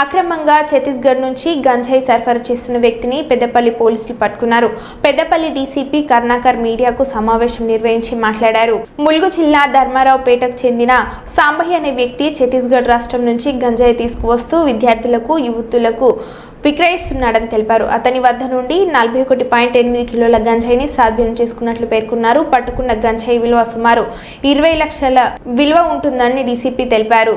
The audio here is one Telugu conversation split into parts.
అక్రమంగా ఛత్తీస్గఢ్ నుంచి గంజాయి సరఫరా చేస్తున్న వ్యక్తిని పెద్దపల్లి పోలీసులు పట్టుకున్నారు. పెద్దపల్లి డీసీపీ కర్ణాకర్ మీడియాకు సమావేశం నిర్వహించి మాట్లాడారు. ములుగు జిల్లా ధర్మారావుపేటకు చెందిన సాంబయ్య అనే వ్యక్తి ఛత్తీస్గఢ్ రాష్ట్రం నుంచి గంజాయి తీసుకువస్తూ విద్యార్థులకు యువతులకు విక్రయిస్తున్నాడని తెలిపారు. అతని వద్ద నుండి నలభై ఒకటి పాయింట్ ఎనిమిది కిలోల గంజాయిని స్వాధీనం చేసుకున్నట్లు పేర్కొన్నారు. పట్టుకున్న గంజాయి విలువ సుమారు ఇరవై లక్షల విలువ ఉంటుందని డీసీపీ తెలిపారు.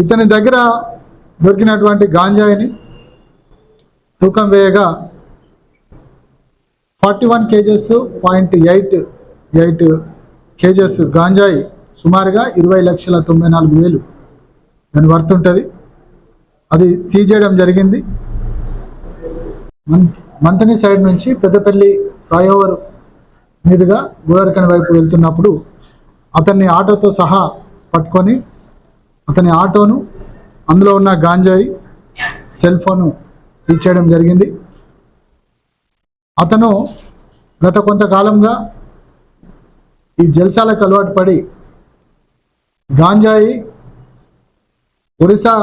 ఇతని దగ్గర దొరికినటువంటి గాంజాయిని తూకం వేయగా forty one kgs point eight eight kgs గాంజాయి సుమారుగా ఇరవై లక్షల తొంభై నాలుగు వేలు. దాని వర్త్ ఉంటుంది. అది సీజ్ చేయడం జరిగింది. మంతని సైడ్ నుంచి పెద్దపల్లి ఫ్లైఓవర్ మీదుగా గోదరకని వైపు వెళ్తున్నప్పుడు అతన్ని ఆటోతో సహా పట్టుకొని అతని ఆటోను అందులో ఉన్న గాంజాయి సెల్ ఫోను సీజ్ చేయడం జరిగింది. అతను గత కొంతకాలంగా ఈ జల్సాలకు అలవాటు పడి గాంజాయి ఒరిస్సా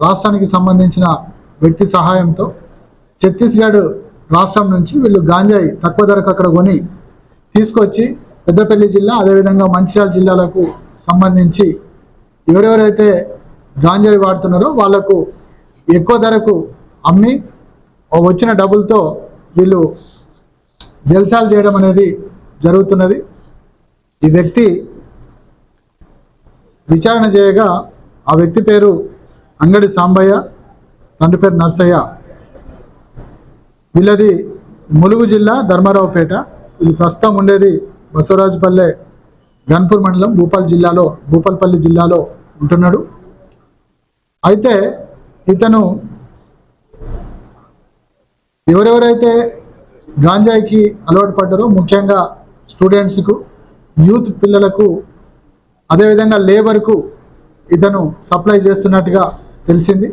రాష్ట్రానికి సంబంధించిన వ్యక్తి సహాయంతో ఛత్తీస్గఢ్ రాష్ట్రం నుంచి వీళ్ళు గాంజాయి తక్కువ ధరకు అక్కడ కొని తీసుకొచ్చి పెద్దపల్లి జిల్లా అదేవిధంగా మంచిర్యాల జిల్లాలకు సంబంధించి ఎవరెవరైతే గాంజాయి వాడుతున్నారో వాళ్ళకు ఎక్కువ ధరకు అమ్మి వచ్చిన డబ్బులతో వీళ్ళు జల్సాలు చేయడం అనేది జరుగుతున్నది. ఈ వ్యక్తి విచారణ చేయగా ఆ వ్యక్తి పేరు అంగడి సాంబయ్య తండ్రి పేరు నర్సయ్య. వీళ్ళది ములుగు జిల్లా ధర్మారావుపేట. వీళ్ళు ప్రస్తుతం ఉండేది బసవరాజుపల్లె గన్పూర్ మండలం భూపాల్ జిల్లాలో భూపాల్పల్లి జిల్లాలో ఉంటున్నాడు. అయితే ఇతను ఎవరెవరైతే గాంజాయికి అలవాటు పడ్డారో ముఖ్యంగా స్టూడెంట్స్కు యూత్ పిల్లలకు అదేవిధంగా లేబర్కు ఇతను సప్లై చేస్తున్నట్టుగా తెలిసింది.